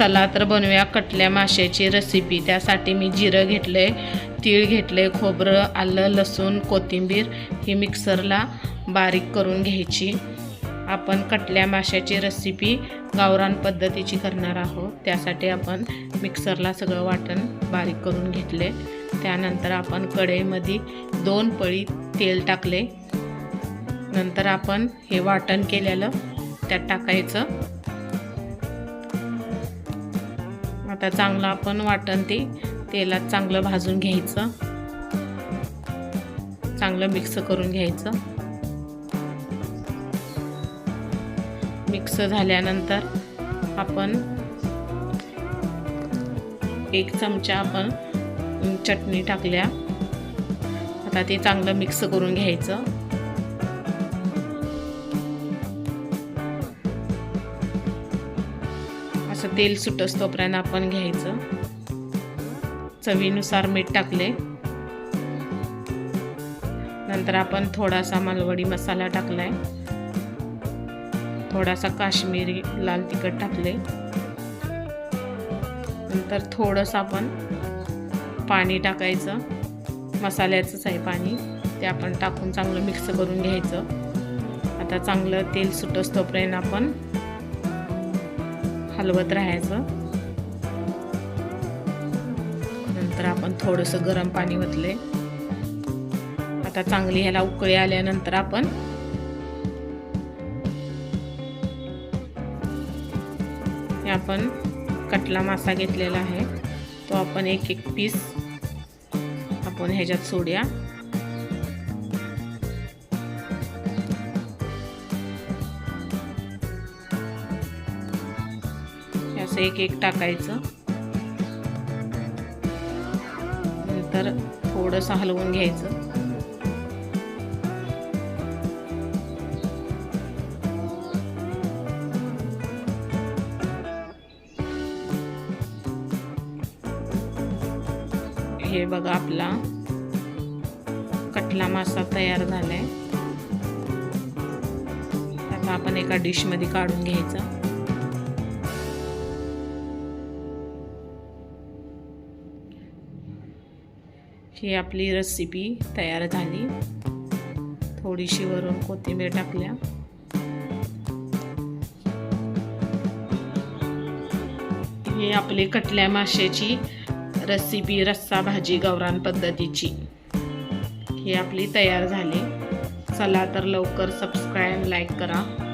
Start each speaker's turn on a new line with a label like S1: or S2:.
S1: चला तर बनवूया कटल्या माशाची रेसिपी त्यासाठी मी जिरं घेतले तीळ आहे खोबरं आलं लसूण कोथिंबीर ही मिक्सरला बारीक करून घ्यायची. आपण कटल्या माशाची रेसिपी गावरान पद्धतीची करणार आहोत. त्यासाठी आपण मिक्सरला सगळं वाटण बारीक करून घेतले त्यानंतर आपण कढईमध्ये दोन पळी तेल टाकले नंतर आपण हे वाटण केलेलं त्यात टाकायचं. आता चांगलं आपण वाटण ते तेलात चांगलं भाजून घ्यायचं. चांगलं मिक्स करून घ्यायचं. मिक्स झाल्यानंतर आपण एक चमचा आपण चटणी टाकल्या. आता ते चांगलं मिक्स करून घ्यायचं. असं तेल सुटस तोपर्यंत आपण घ्यायचं. चवीनुसार मीठ टाकले. नंतर आपण थोडासा मालवडी मसाला टाकलाय. थोडासा काश्मीरी लाल तिखट टाकले. नंतर थोडंसं आपण पाणी टाकायचं. मसाल्याचंच आहे पाणी. ते आपण टाकून चांगलं मिक्स करून घ्यायचं. आता चांगलं तेल सुटस तोपर्यंत आपण हलवत राहायचं. नंतर आपण थोडंसं गरम पाणी ओतले आता चांगली ह्याला उकळी आल्यानंतर आपण हे आपण कटला मासा घेतलेला आहे. तो आपण एक एक पीस आपण ह्याच्यात सोडूया. असं एक एक टाकायचं. नंतर थोडंसं हलवून घ्यायचं. हे बघा आपला कटला मासा तयार झालाय. आता आपण एका डिशमध्ये काढून घ्यायचा. ही आपली रेसिपी तयार झाली. थोडीशी वरून कोथिंबीर टाकल्या. ही आपली कटल्या माशाची रेसिपी रस्सा भाजी गौरान पद्धतीची. ही आपली तयार झाली. चला तर लवकर सबस्क्राईब लाईक करा.